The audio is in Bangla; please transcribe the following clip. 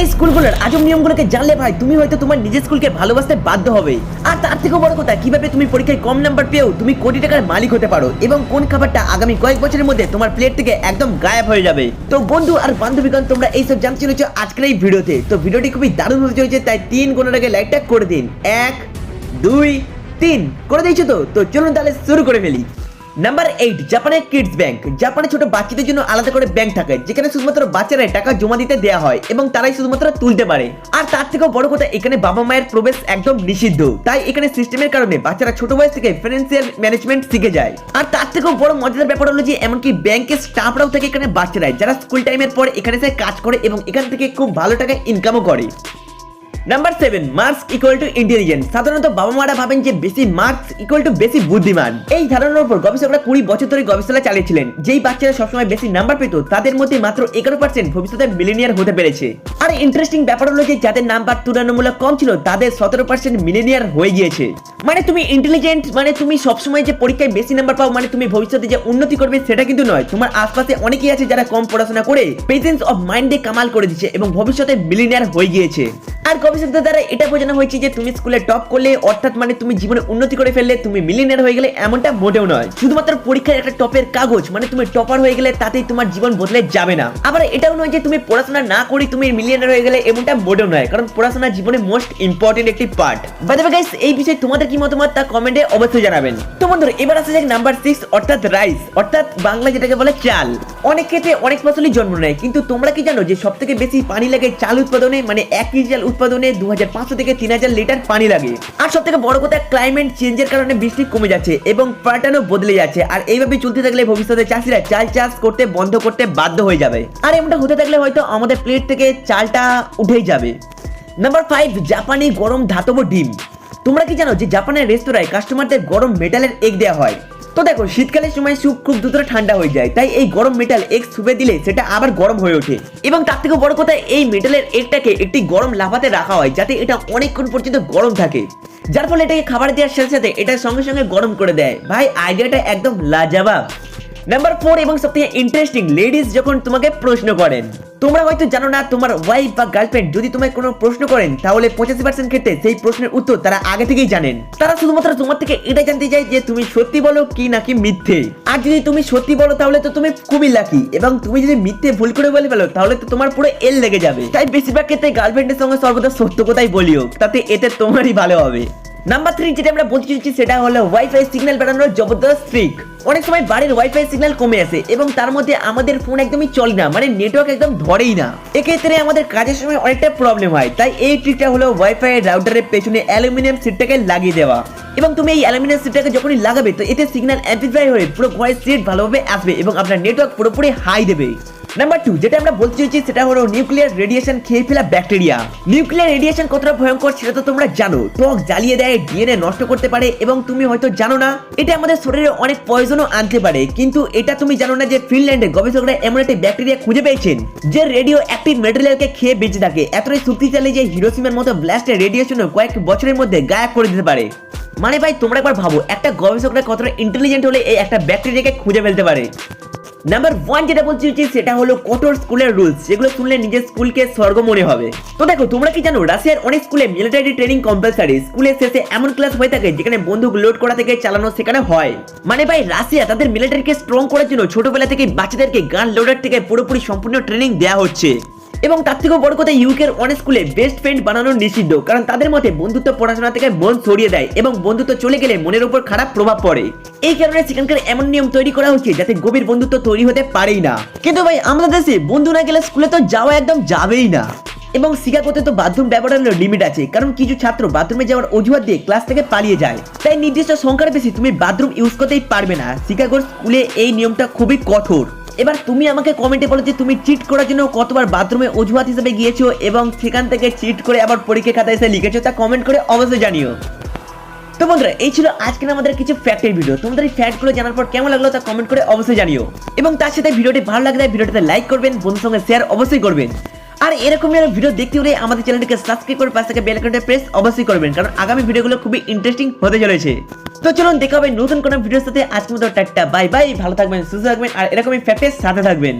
এই স্কুলগুলোর আজব নিয়মগুলোকে জানলে ভাই, তুমি হয়তো তোমার নিজের স্কুলকে ভালোবাসতে বাধ্য হবে। আর তার থেকেও বড় কথা, কীভাবে তুমি পরীক্ষায় কম নাম্বার পেয়েও তুমি কোটি টাকার মালিক হতে পারো এবং কোন খাবারটা আগামী কয়েক বছরের মধ্যে তোমার প্লেট থেকে একদম গায়েব হয়ে যাবে। তো বন্ধু আর বান্ধবীগণ তোমরা এইসব জানতে চলেছো আজকের এই ভিডিওতে। তো ভিডিওটি খুবই দারুণ হতে চলেছে, তাই তিন গোনার আগে লাইকটা করে দিন। এক, দুই, তিন। করে দিয়েছ তো? তো চলুন তাহলে শুরু করে ফেলি। নাম্বার এইট জাপানের কিডস ব্যাংক জাপানে ছোট বাচ্চাদের জন্য আলাদা করে ব্যাংক থাকে, যেখানে শুধুমাত্র বাচ্চারাই টাকা জমা দিতে দেওয়া হয় এবং তারাই শুধুমাত্র তুলতে পারে। আর তার থেকেও বড় কথা, এখানে বাবা মায়ের প্রবেশ একদম নিষিদ্ধ। তাই এখানে সিস্টেমের কারণে বাচ্চারা ছোট বয়স থেকে ফিনান্সিয়াল ম্যানেজমেন্ট শিখে যায়। আর তার থেকেও বড় মজাদার ব্যাপার হলো যে, এমনকি ব্যাংকের স্টাফরাও থাকে এখানে বাচ্চারাই, যারা স্কুল টাইমের পর এখানে কাজ করে এবং এখান থেকে খুব ভালো টাকা ইনকামও করে। Number seven marks equal to intelligence সাধারণত বাবা মারা ভাবেন যে বেশি মার্কস ইকুয়াল টু বেশি বুদ্ধিমান। এই ধারণার উপর গবেষকরা কুড়ি বছর ধরে গবেষণা চালিয়েছিলেন, যেই বাচ্চারা সবসময় বেশি নাম্বার পেত, তাদের মধ্যে মাত্র এগারো পার্সেন্ট ভবিষ্যতে মিলেনিয়ার হতে পেরেছে। আর ইন্টারেস্টিং ব্যাপার হলো যে যাদের নাম্বার তুলনামূলক কম ছিল, তাদের সতেরো পার্সেন্ট মিলেনিয়ার হয়ে গিয়েছে। মানে তুমি ইন্টেলিজেন্ট মানে তুমি সবসময় যে পরীক্ষায় বেশি নাম্বার পাও মানে তুমি ভবিষ্যতে যে উন্নতি করবে, সেটা কিন্তু নয়। তোমার আশপাশে অনেকেই আছে যারা কম পড়াশোনা করে প্রেজেন্স অফ মাইন্ডে কামাল করে দিচ্ছে এবং ভবিষ্যতে মিলিনিয়ার হয়ে গিয়েছে। আর গবেষকদের দ্বারা এটা বোঝানো হয়েছে যে তুমি স্কুলে টপ করলে, অর্থাৎ মানে তুমি জীবনে উন্নতি করে ফেললে, তুমি মিলিনিয়ার হয়ে গেলে এমনটা মোটেও নয়। শুধুমাত্র পরীক্ষার একটা টপের কাগজ মানে তুমি টপার হয়ে গেলে তাতেই তোমার জীবন বদলে যাবে না। আবার এটাও নয় যে তুমি পড়াশোনা না করি তুমি মিলিয়নার হয়ে গেলে এমনটা মোটেও নয়, কারণ পড়াশোনা জীবনে মোস্ট ইম্পর্টেন্ট একটি পার্ট বাই দ্য গাইস এই বিষয়ে তোমাদের কি মতামত তা কমেন্টে অবশ্যই জানাবেন। তো বন্ধুরা, এবার আসা যাক নাম্বার সিক্স অর্থাৎ রাইস অর্থাৎ বাংলা যেটাকে বলে চাল। অনেক ক্ষেত্রে অনেক ফসলই জন্ম নেয়, কিন্তু তোমরা কি জানো যে সব থেকে বেশি পানি লাগে চাল উৎপাদনে মানে এক কেজি চাল উৎপাদনে দু থেকে তিন হাজার লিটার পানি লাগে। আর সব থেকে বড় কথা ক্লাইমেট চেঞ্জের কারণে বৃষ্টি কমে যাচ্ছে এবং প্যাটার্নও বদলে যাচ্ছে। আর এইভাবে চলতে থাকলে ভবিষ্যতে চাষিরা চাল চাষ করতে বন্ধ করতে বাধ্য হয়ে যাবে। আর এমনটা হতে থাকলে হয়তো আমাদের প্লেট থেকে চালটা উঠেই যাবে। নাম্বার ফাইভ জাপানি গরম ধাতব ডিম। তোমরা কি জানো যে জাপানের রেস্তোরাঁয় কাস্টমারদের গরম মেটালের এগ দেওয়া হয়? তো দেখো শীতকালের সময় স্যুপ খুব দ্রুত ঠান্ডা হয়ে যায়, তাই এই গরম মেটাল এগ স্যুপে দিলে সেটা আবার গরম হয়ে ওঠে। এবং তার থেকে বড় কথা, এই মেটালের এগটাকে একটি গরম লাফাতে রাখা হয়, যাতে এটা অনেকক্ষণ পর্যন্ত গরম থাকে। যার ফলে এটাকে খাবার দেওয়ার সাথে সাথে এটা সঙ্গে সঙ্গে গরম করে দেয়। ভাই আইডিয়াটা একদম লাজবাব। নাম্বার ফোর এবং সবথেকে ইন্টারেস্টিং লেডিস যখন তোমাকে প্রশ্ন করেন, তোমরা হয়তো জানো না তোমার ওয়াইফ বা গার্লফ্রেন্ড যদি তোমায় কোনো প্রশ্ন করেন, তাহলে পঁচাশি পার্সেন্ট ক্ষেত্রে সেই প্রশ্নের উত্তর তারা আগে থেকেই জানেন। তারা শুধুমাত্র তোমার থেকে এটা জানতে চায় যে তুমি সত্যি বলো কি নাকি মিথ্যে। আর যদি তুমি সত্যি বলো, তাহলে তো তুমি খুবই লাকি এবং তুমি যদি মিথ্যে ভুল করে বলে ফেলো, তাহলে তো তোমার পুরো এল লেগে যাবে। তাই বেশিরভাগ ক্ষেত্রে গার্লফ্রেন্ডের সঙ্গে সর্বদা সত্য কথাই বলিও, তাতে এতে তোমারই ভালো হবে। নাম্বার থ্রি যেটা আমরা বলতে চাইছি সেটা হলো ওয়াইফাই সিগন্যাল বাড়ানোর জবরদস্ত ট্রিক অনেক সময় বাড়ির ওয়াইফাই সিগন্যাল কমে আসে এবং তার মধ্যে আমাদের ফোন একদমই চলে না মানে নেটওয়ার্ক একদম ধরেই না। এক্ষেত্রে আমাদের কাজের সময় অনেকটা প্রবলেম হয়, তাই এই ট্রিকটা হলো ওয়াইফাই রাউটারের পেছনে অ্যালুমিনিয়াম সিটটাকে লাগিয়ে দেওয়া। এবং তুমি এই অ্যালুমিনিয়াম সিটটাকে যখনই লাগাবে, তো এতে সিগন্যাল অ্যাম্পলিফাই হয়ে পুরো ঘরের সিট ভালোভাবে আসবে এবং আপনার নেটওয়ার্ক পুরোপুরি হাই দেবে। নাম্বার টু যেটা আমরা বলতে চাইছি সেটা হলো নিউক্লিয়ার রেডিয়েশন খেয়ে ফেলা ব্যাকটেরিয়া নিউক্লিয়ার রেডিয়েশন কতটা ভয়ঙ্কর সেটা তো তোমরা জানো। ত্বক জ্বালিয়ে দেয় ডিএনএ নষ্ট করতে পারে এবং তুমি হয়তো জানো না, এটা আমাদের শরীরে অনেক পয়জনও আনতে পারে। কিন্তু এটা তুমি জানো না যে ফিনল্যান্ডে গবেষকরা এমন একটি ব্যাকটেরিয়া খুঁজে পেয়েছেন, যে রেডিও অ্যাক্টিভ মেটেরিয়ালকে খেয়ে বেঁচে থাকে। এতটাই শক্তিশালী যে হিরোসিমের মতো ব্লাস্টের রেডিয়েশনও কয়েক বছরের মধ্যে গায়েব করে দিতে পারে। মানে ভাই, তোমরা একবার ভাবো, একটা গবেষকরা কতটা ইন্টেলিজেন্ট হলে এই একটা ব্যাকটেরিয়াকে খুঁজে ফেলতে পারে। নাম্বার ওয়ান যেটা বলছি হচ্ছে সেটা হলো কঠোর স্কুলের রুলস যেগুলো শুনলে নিজের স্কুলকে স্বর্গ মনে হবে। তো দেখো, তোমরা কি জানো, রাশিয়ার অনেক স্কুলে মিলিটারি ট্রেনিং কম্পালসারি স্কুলের শেষে এমন ক্লাস হয়ে থাকে যেখানে বন্দুক লোড করা থেকে চালানো সেখানে হয়। মানে ভাই, রাশিয়া তাদের মিলিটারিকে স্ট্রং করার জন্য ছোটবেলা থেকে বাচ্চাদেরকে গান লোডার থেকে পুরোপুরি সম্পূর্ণ ট্রেনিং দেওয়া হচ্ছে। এবং তার থেকেও বড় কথা ইউকের অনেক স্কুলে বেস্ট ফ্রেন্ড বানানো নিষিদ্ধ। কারণ তাদের মতে বন্ধুত্ব পড়াশোনা থেকে মন সরিয়ে দেয় এবং বন্ধুত্ব চলে গেলে মনের উপর খারাপ প্রভাব পড়ে। এই কারণে সেখানকার এমন নিয়ম তৈরি করা হচ্ছে যাতে গভীর বন্ধুত্ব তৈরি হতে পারেই না। কিন্তু ভাই, আমাদের দেশে বন্ধু না গেলে স্কুলে তো যাওয়া একদম যাবেই না। এবং শিক্ষাগত তো বাথরুম ব্যবহারের লিমিট আছে, কারণ কিছু ছাত্র বাথরুমে যাওয়ার অজুহাত দিয়ে ক্লাস থেকে পালিয়ে যায়। তাই নির্দিষ্ট সংখ্যার বেশি তুমি বাথরুম ইউজ করতেই পারবে না। শিকাগোর স্কুলে এই নিয়মটা খুবই কঠোর। এবার তুমি আমাকে কমেন্টে বলো যে তুমি চিট করার জন্য কতবার বাথরুমে অজুহাত হিসেবে গিয়েছো এবং সেখান থেকে চিট করে আবার পরীক্ষা খাতায় এসে লিখেছো তা কমেন্ট করে অবশ্যই জানিও। তো বন্ধুরা, এই ছিল আজকে আমাদের কিছু ফ্যাক্টের ভিডিও তোমাদের এই ফ্যাক্টগুলো জানার পর কেমন লাগল তা কমেন্ট করে অবশ্যই জানিও। এবং তার সাথে ভিডিওটি ভালো লাগলে ভিডিওটিতে লাইক করবেন বন্ধুর সঙ্গে শেয়ার অবশ্যই করবেন। আর এরকমই আরও ভিডিও দেখতে হলে আমাদের চ্যানেলটিকে সাবস্ক্রাইব করে পাশ থেকে বেল আইকনটা প্রেস অবশ্যই করবেন, কারণ আগামী ভিডিওগুলো খুবই ইন্টারেস্টিং হতে চলেছে। তো চলুন দেখা হবে নতুন কোনো ভিডিওর সাথে। আজকের মতো টাটা বাই বাই ভালো থাকবেন, সুস্থ থাকবেন, আর এরকমই ফ্যাপের সাথে থাকবেন।